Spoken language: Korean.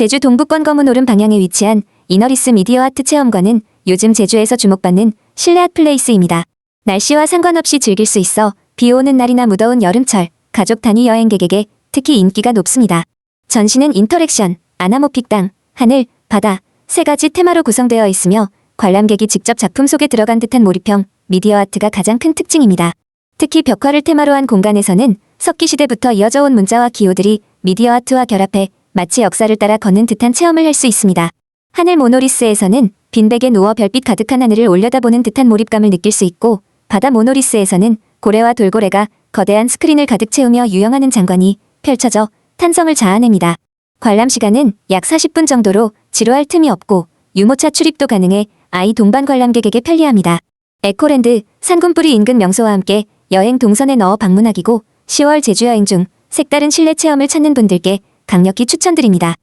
제주 동부권 검은 오름 방향에 위치한 이너리스 미디어 아트 체험관은 요즘 제주에서 주목받는 실내 핫플레이스입니다. 날씨와 상관없이 즐길 수 있어 비 오는 날이나 무더운 여름철, 가족 단위 여행객에게 특히 인기가 높습니다. 전시는 인터랙션, 아나모픽 땅, 하늘, 바다, 세 가지 테마로 구성되어 있으며 관람객이 직접 작품 속에 들어간 듯한 몰입형 미디어 아트가 가장 큰 특징입니다. 특히 벽화를 테마로 한 공간에서는 석기시대부터 이어져 온 문자와 기호들이 미디어 아트와 결합해 마치 역사를 따라 걷는 듯한 체험을 할 수 있습니다. 하늘 모노리스에서는 빈백에 누워 별빛 가득한 하늘을 올려다보는 듯한 몰입감을 느낄 수 있고 바다 모노리스에서는 고래와 돌고래가 거대한 스크린을 가득 채우며 유영하는 장관이 펼쳐져 탄성을 자아냅니다. 관람 시간은 약 40분 정도로 지루할 틈이 없고 유모차 출입도 가능해 아이 동반 관람객에게 편리합니다. 에코랜드 산군뿌리 인근 명소와 함께 여행 동선에 넣어 방문하기고 10월 제주 여행 중 색다른 실내 체험을 찾는 분들께 강력히 추천드립니다.